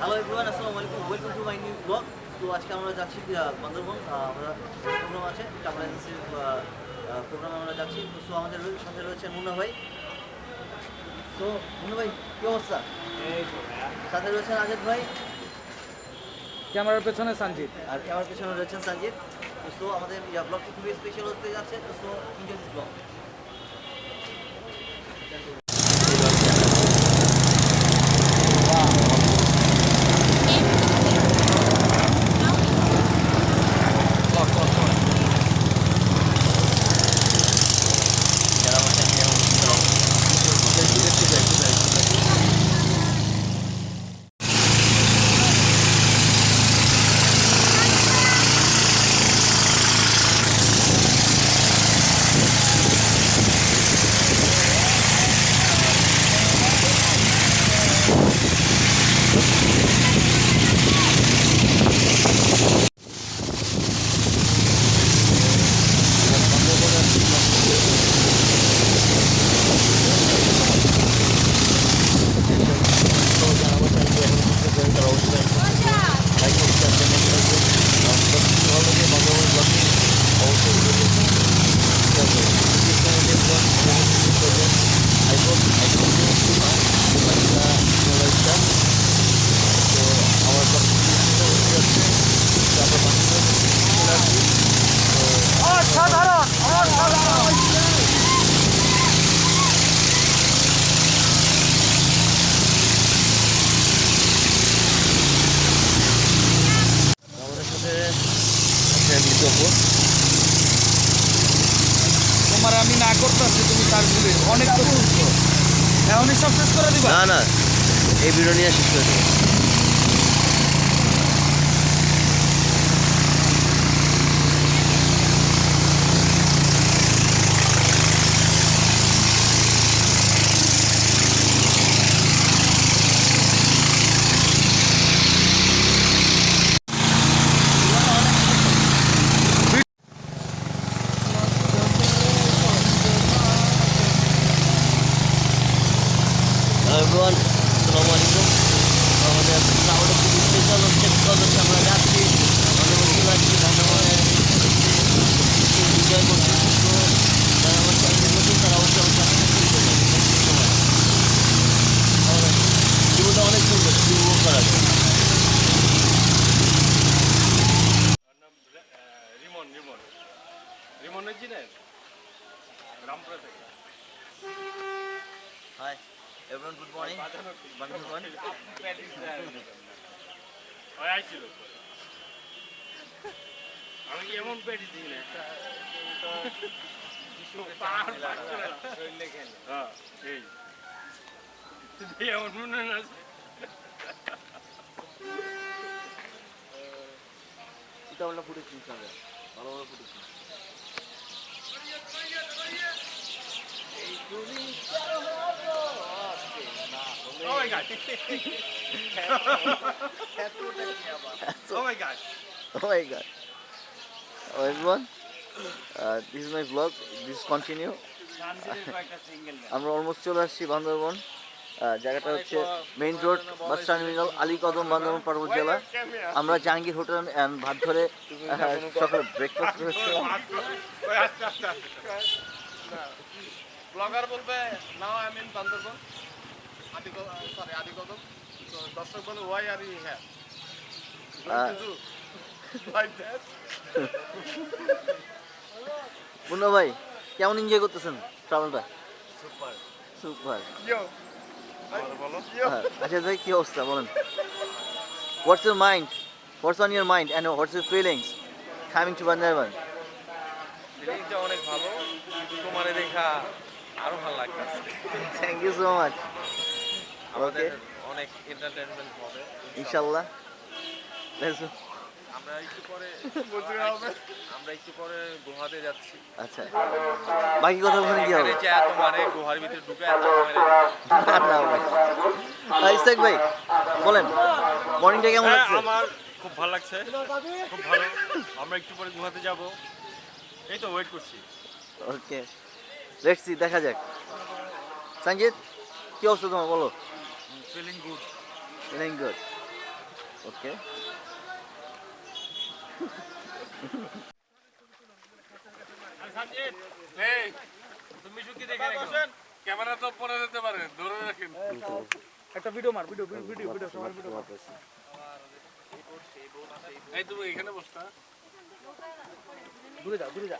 Hello everyone আসসালামু আলাইকুম welcome to my new blog তো আজকে আমরা যাচ্ছি বান্দরবন আমরা প্রোগ্রাম আছে ট্রাভেল এজেন্সির প্রোগ্রামে আমরা যাচ্ছি। তো সো আমাদের সাথে রয়েছে মুন্না ভাই। সো মুন্না ভাই কী অবস্থা? সাথে রয়েছেন আজাদ ভাই। ক্যামেরার পেছনে সঞ্জিত। আর ক্যামেরার পেছনে রয়েছেন সঞ্জিত। তো সো আমাদের ব্লগটি খুবই স্পেশাল হতে যাচ্ছে। তো সো এনজয় দিস ব্লগ আমাদের সাথে আছে মির্জাপুর তোমার আমি না অনেক তো এখনই সব শেষ করে দিবা না না, এই ভিডিও নিয়ে শেষ করে দেবো হ্যালো এভরিওয়ান আসসালামু আলাইকুম আমাদের খুবই স্পেশাল হচ্ছে বিকজ আমরা যাচ্ছি। আমাদের বন্ধু যাচ্ছি বর্ধমানে এনজয় করছি। তো যারা আমার চ্যানেল নতুন, তারা অবশ্যই আমার চ্যানেলটা অনেক সুন্দর। উপভোগ রিমন রিমন। রিমনের চিনেন এভরিওয়ান গুড মর্নিং বান্দরবান ওই আইছিল আমি কি এমন পেটি দিই না পাহাড় পার করে হ্যাঁ এই এই এমন মনে না এটা আমরা ফুটেজ নিতে হবে ভালো ভালো footage oh my god oh my god Oh my god. Oh, everyone, uh, this is my vlog. This continue. আমরা অলমোস্ট চলে আসছি বান্দরবন। জায়গাটা হচ্ছে main road bus terminal Ali Kadam Bandarban পর্বত জেলা। আমরা জাহাঙ্গীর হোটেল অ্যান্ড ভাত ধরে সকালে ব্রেকফাস্ট করেছিলাম ওই আস্তে আস্তে আস্তে। ব্লগার বলবে নাও আই মিন বান্দরবন। আদি সরি আদি কদম তো দর্শক বলে why are you have uh, like that Munna ভাই কেমন এনজয় করতেছেন ট্রাভেলটা সুপার সুপার বলো। আচ্ছা ভাই কি অবস্থা বলেন। What's your mind what's on your mind and what's your feelings coming to Bandarban ফিলিংটা অনেক ভালো। তোমারে দেখা আরও ভালো লাগতেছে। থ্যাংক ইউ সো মাচ আমাদের অনেক এন্টারটেইনমেন্ট হবে। ইনশাল্লাহ। Let's আমরা একটু পরে আমরা একটু পরে গুহাতে যাচ্ছি। আচ্ছা। বাকি কথা ওখানে কি হবে? যা তোমারে গুহার ভিতরে ঢুকে না ভাই। ইসতাক ভাই বলেন মর্নিংটা কেমন হ্যাঁ, আমার খুব ভালো লাগছে। খুব ভালো। আমরা একটু পরে গুহাতে যাব। এই তো ওয়েট করছি। ওকে লেটস সি দেখা যাক। সঞ্জিত কি অবস্থা তোমার? বলো। Feeling good feeling good okay এই তুমি শুকি দেখে রেখো। ক্যামেরা তো পরে যেতে পারে ধরে রাখেন। একটা ভিডিও মার ভিডিও ভিডিও ভিডিও সবাই ভিডিও এই তুমি এখানে বসতা দূরে যা দূরে যা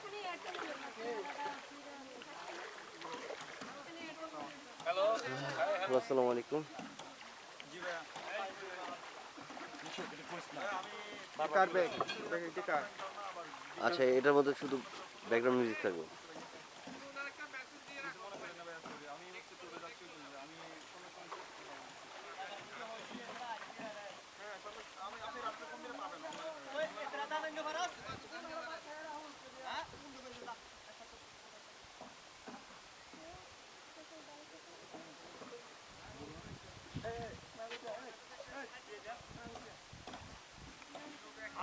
হ্যালো আসসালামু আলাইকুম কার ব্যাগ ব্যাগ এটা কার আচ্ছা এটার মধ্যে শুধু ব্যাকগ্রাউন্ড মিউজিক থাকবে।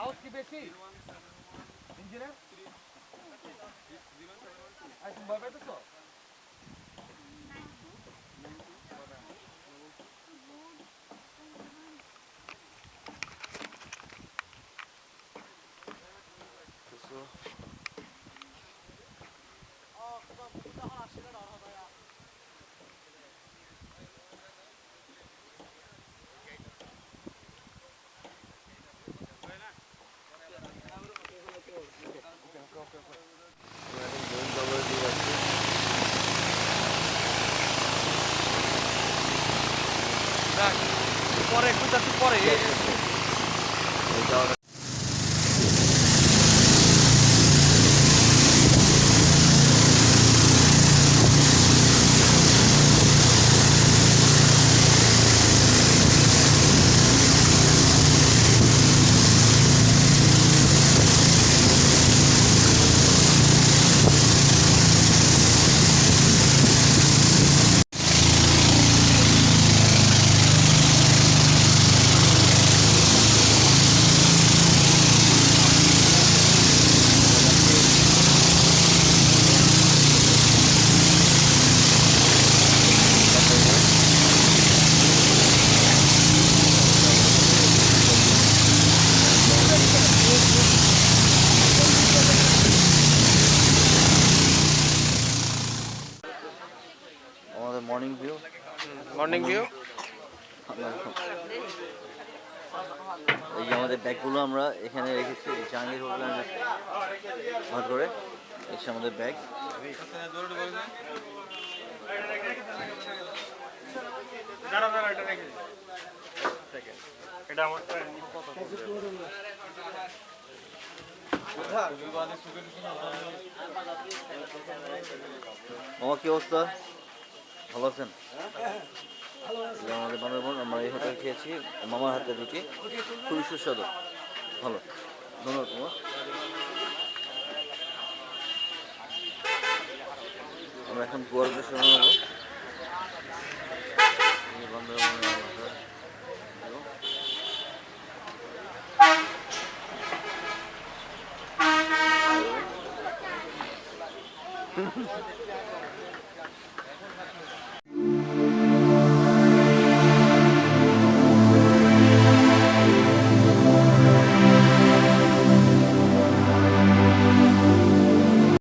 আওয়াজ কি বেশি ইঞ্জিনিয়ার আই তুমি ভয় পাইতেছো রাখ পরে একটু যাচ্ছি পরে আমাদের মর্নিং ভিউ মর্নিং ভিউ এই যে আমাদের ব্যাগগুলো আমরা এখানে রেখেছি জাহাঙ্গীর হোটেল ঘর করে এসে আমাদের ব্যাগ। আমার কি অবস্থা? ভালো আছেন? আমাদের বান্দরবন আমরা এই হোটেল খেয়েছি, মামার হাতে রুটি। খুবই সুস্বাদু। ভালো। ধন্যবাদ, মামা। আমরা এখন গোয়ার উদ্দেশ্যে রওনা হব।